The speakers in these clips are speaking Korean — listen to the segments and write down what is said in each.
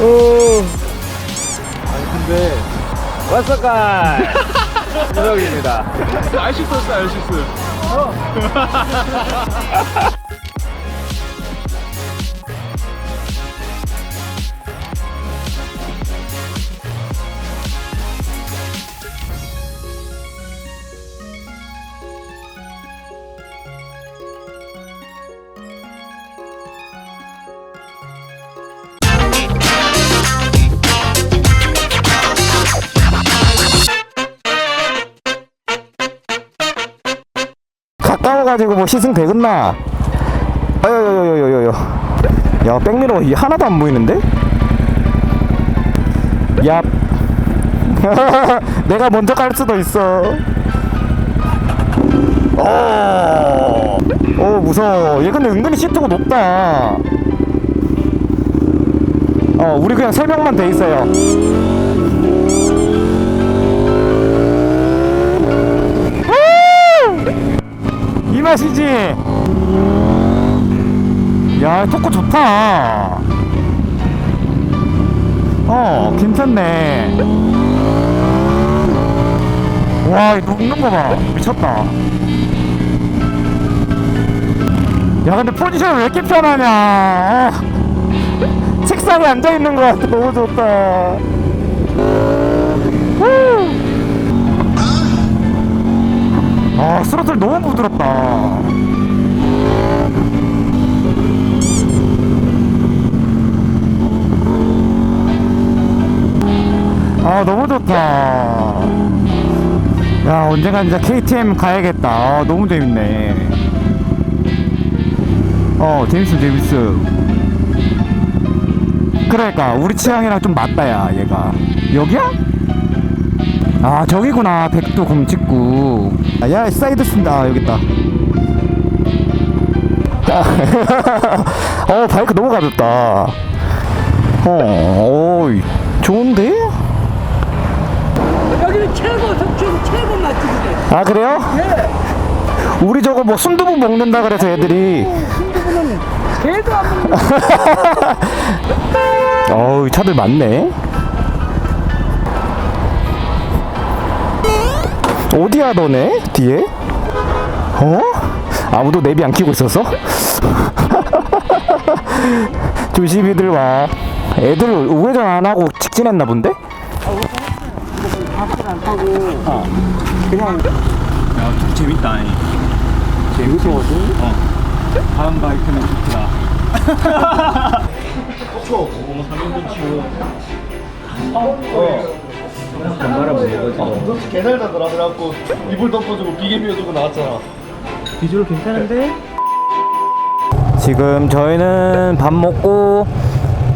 오. 아니 근데 왔을까? 유석입니다. 알식스였어 알식스 가까워가지고 뭐 시승 되겠나? 아여여여여여여. 야 백미러 이 하나도 안 보이는데? 야. 내가 먼저 갈 수도 있어. 어. 어 무서워. 얘 근데 은근히 시트가 높다. 어 우리 그냥 세 명만 돼 있어요. 이 맛이지. 야, 토크 좋다. 어, 괜찮네. 와, 이 녹는 거 봐. 미쳤다. 야, 근데 포지션 왜 이렇게 편하냐. 어. 책상에 앉아있는 거 같아. 너무 좋다. 아 스로틀 너무 부드럽다. 아 너무 좋다. 야 언젠가 진짜 KTM 가야겠다. 아, 너무 재밌네. 어 재밌어 재밌어 그러니까 우리 취향이랑 좀 맞다 야 얘가. 여기야? 아 저기구나. 백도 검직구 아, 야 사이드 쓴다 아, 여기 있다 어 바이크 너무 가볍다. 어 어이, 좋은데? 여기는 최고 속초 최고 맛집이래. 아 그래요? 우리 저거 뭐 순두부 먹는다 그래서 애들이. 순두부는 개도 안 먹는 어우 차들 많네 어디야 너네 뒤에? 어? 아무도 내비 안 켜고 있었어? 조심히들 와 애들 우회전 안 하고 직진했나 본데? 야좀 재밌다 아니 재밌어가지고 어 다음 바이크는 좋더라 개살다더라 그래갖고 이불 덮어주고 비계 비워주고 나왔잖아. 비주얼 괜찮은데? 지금 저희는 밥 먹고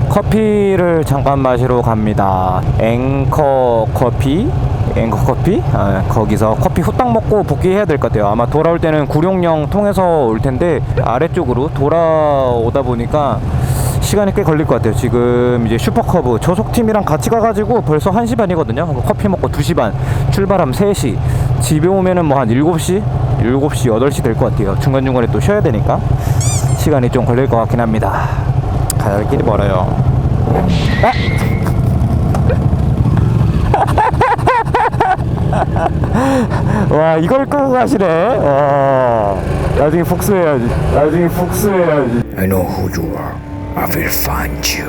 커피를 잠깐 마시러 갑니다. 앵커 커피? 앵커 커피? 아, 거기서 커피 후딱 먹고 복귀해야 될 것 같아요. 아마 돌아올 때는 구룡령 통해서 올 텐데 아래쪽으로 돌아오다 보니까 시간이 꽤 걸릴 것 같아요. 지금 이제 슈퍼커브 저속팀이랑 같이 가가지고 벌써 1시 반이거든요. 커피 먹고 2시 반, 출발하면 3시. 집에 오면은 뭐 한 7시? 7시, 8시 될 것 같아요. 중간중간에 또 쉬어야 되니까. 시간이 좀 걸릴 것 같긴 합니다. 갈 길이 멀어요. 아! 와 이걸 끄고 가시네. 와 나중에 복수해야지. 나중에 복수해야지. I know who you are. I will find you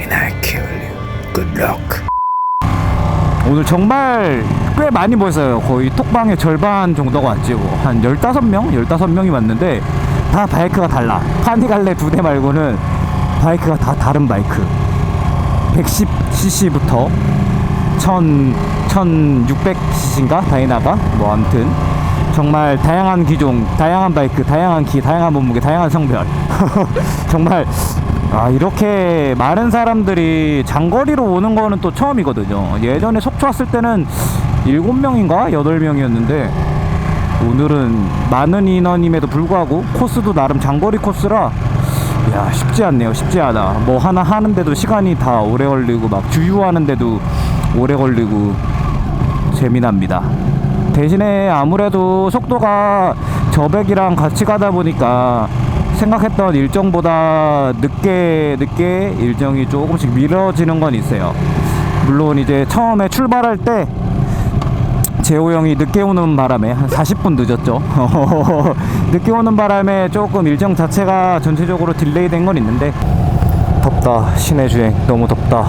and I kill you. Good luck. 오늘 정말 꽤 많이 모였어요. 거의 톡방의 절반 정도가 왔지. 뭐. 한 15명? 15명이 왔는데 다 바이크가 달라. 파니갈레 두 대 말고는 바이크가 다 다른 바이크. 110cc부터 1000, 1600cc인가? 다이나가? 뭐 아무튼 정말 다양한 기종, 다양한 바이크, 다양한 키, 다양한 몸무게, 다양한 성별. 정말 아 이렇게 많은 사람들이 장거리로 오는 거는 또 처음이거든요. 예전에 속초 왔을 때는 7명인가 8명이었는데 오늘은 많은 인원임에도 불구하고 코스도 나름 장거리 코스라 야 쉽지 않네요. 쉽지 않아. 뭐 하나 하는데도 시간이 다 오래 걸리고 막 주유하는데도 오래 걸리고 재미납니다. 대신에 아무래도 속도가 저백이랑 같이 가다 보니까 생각했던 일정보다 늦게 늦게 일정이 조금씩 미뤄지는 건 있어요. 물론 이제 처음에 출발할 때 재호 형이 늦게 오는 바람에 한 40분 늦었죠. 늦게 오는 바람에 조금 일정 자체가 전체적으로 딜레이 된 건 있는데 덥다 시내 주행 너무 덥다.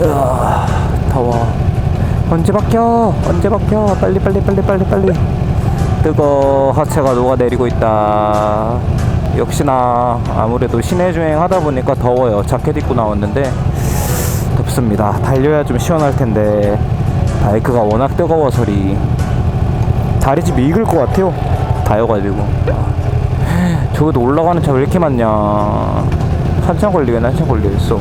으아, 더워. 언제 바뀌어? 언제 바뀌어? 빨리 빨리 빨리 빨리 빨리. 뜨거 하체가 녹아내리고 있다. 역시나 아무래도 시내 주행 하다 보니까 더워요. 자켓 입고 나왔는데 덥습니다. 달려야 좀 시원할 텐데 바이크가 워낙 뜨거워서리 다리 좀 익을 것 같아요. 다여가지고 저기도 올라가는 차 왜 이렇게 많냐? 한참 걸리겠네 한참 걸리겠어.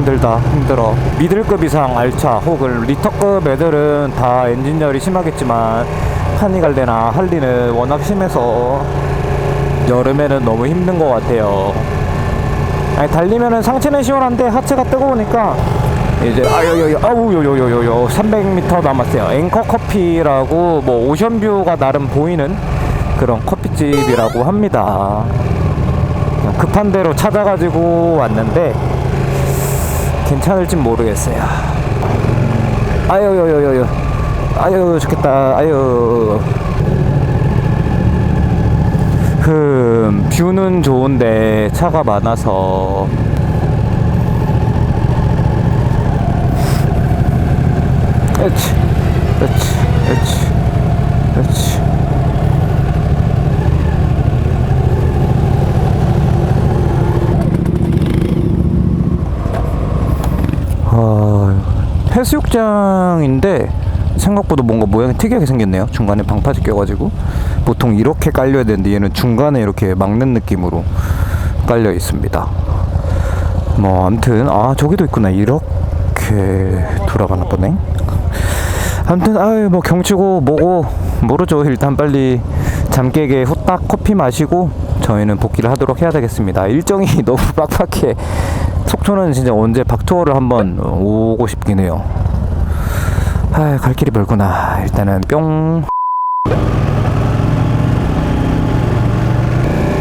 힘들다 힘들어. 미들급 이상 알차 혹은 리터급 애들은 다 엔진열이 심하겠지만 파니갈레나 할리는 워낙 심해서 여름에는 너무 힘든 것 같아요. 아니 달리면은 상체는 시원한데 하체가 뜨거우니까 이제 아유유유 아우요요요요요 300m 남았어요. 앵커 커피라고 뭐 오션뷰가 나름 보이는 그런 커피집이라고 합니다. 급한 대로 찾아가지고 왔는데 괜찮을진 모르겠어요. 아유유유유 아유 좋겠다. 아유. 흠 뷰는 좋은데 차가 많아서. 으치 으치 으치 으치 아, 해수욕장인데 생각보다 뭔가 모양이 특이하게 생겼네요. 중간에 방파제 껴가지고 보통 이렇게 깔려야 되는데 얘는 중간에 이렇게 막는 느낌으로 깔려 있습니다. 뭐 아무튼 아 저기도 있구나 이렇게 돌아가나 보네. 아무튼 아유 뭐 경치고 뭐고 모르죠. 일단 빨리 잠 깨게 후딱 커피 마시고 저희는 복귀를 하도록 해야 되겠습니다. 일정이 너무 빡빡해. 속초는 진짜 언제 박투어를 한번 오고 싶긴 해요. 아, 갈 길이 멀구나. 일단은 뿅.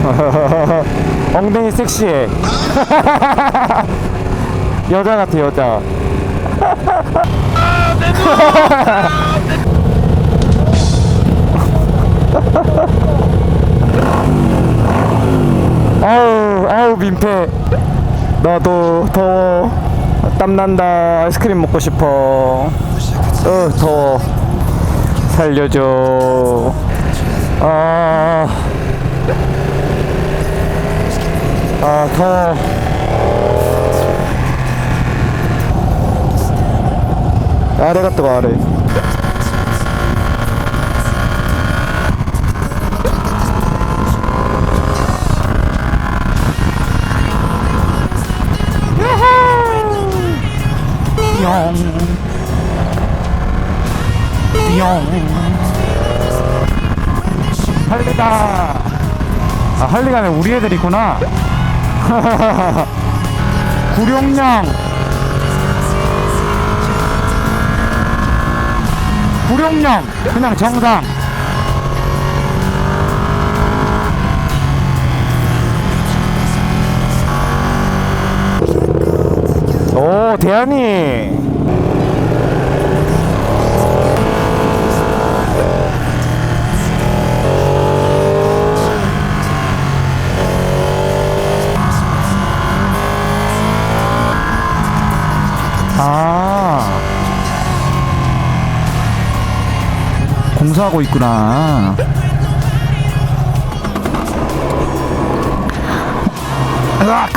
엉덩이 섹시해. 여자 같아 여자. 아우 아우 민폐. 나도 더워 땀난다 아이스크림 먹고 싶어. 어 더워 살려줘. 아, 아 더워 아래가 뜨거 아래 할리가 아니라 우리 애들 있구나. 구룡령. 구룡령. 그냥 정상. 오, 대한이. 공사하고 있구나. 으악!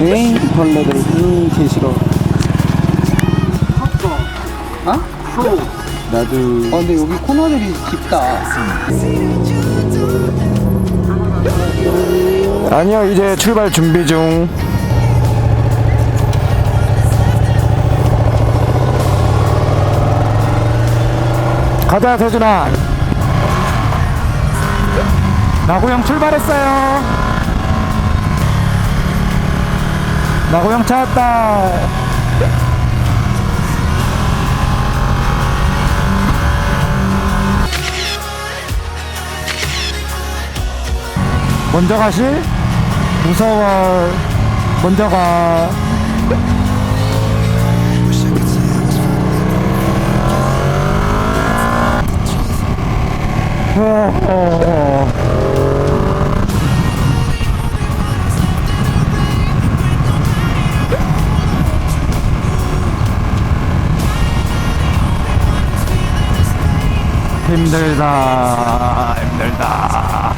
에이 벌레들 음 개 싫어 어? 나도 어 근데 여기 코너들이 깊다 아니요, 이제 출발 준비 중. 가자 세준아. 나고형 출발했어요. 나고형 찾았다. 먼저 가실? 무서워. 먼저 가. 힘들다 힘들다